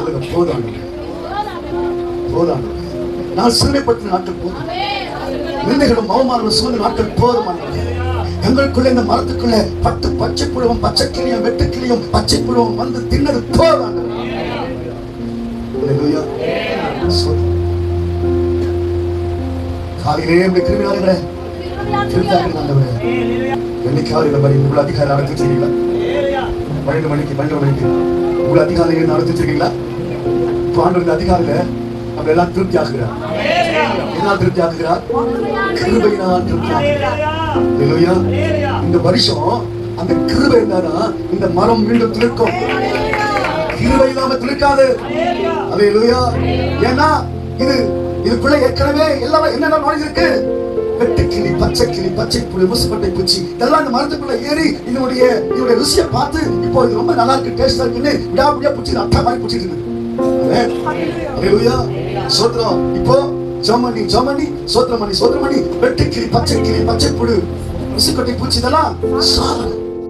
சொல்லுங்க போதும். போதும். நான் சிறுமைப்பட்ட நாட்கள் போதும். நிந்தைகளும் அவமானம் சூழ்ந்த நாட்கள் போதும் எங்களுக்குள்ள இந்த மரத்துக்குள்ள பட்டு பச்சை புழுவம் பச்சை கிளியும் வெட்டு கிளியும் பச்சை புழுவம் வந்து தின்னது போதும் காலையிலே இப்படி கிருமினாலே என்னைக்காவது இந்த மாதிரி உங்களை அதிகாரம் நடத்தி வச்சிருக்கீங்களா பன்னெண்டு மணிக்கு பன்னெண்டு மணிக்கு. உங்களை அதிகாலையில் நடத்தி வச்சிருக்கீங்களா ஆண்டவருடைய ஆண்டவருக்கு அதிகாலையில நம்ம எல்லாம் திருப்தி ஆகுகிறார் என்ன திருப்தி ஆகுகிறார் கிருபையினால் திருப்தி ஆகுகிறார் இந்த வருஷம் அந்த கிருபை இருந்தாதான் இந்த மரம் மீண்டும் திருக்கும் கிருபை இல்லாம துளுக்காது அது இல்லையா ஏன்னா இது இதுக்குள்ள ஏற்கனவே எல்லாம் என்னென்ன நுழைஞ்சிருக்கு வெட்டு கிளி பச்சை கிளி பச்சை புளி முசுப்பட்டை பூச்சி இதெல்லாம் இந்த மரத்துக்குள்ள ஏறி இதனுடைய இதனுடைய ருசியை பார்த்து இப்போ இது ரொம்ப நல்லா இருக்கு டேஸ்டா இருக்குன்னு விடாபடியா பூச்சி அட்டா மாதிரி பூச்சிட்டு இருக்கு. சோத்திரம். இப்போ ஜோமணி ஜோமணி சோத்திரமணி சோத்திரமணி. வெட்டு கிளி பச்சை கிளி பச்சை புழு முசுக்கொட்டை பூச்சி இதெல்லாம் சாதனம்.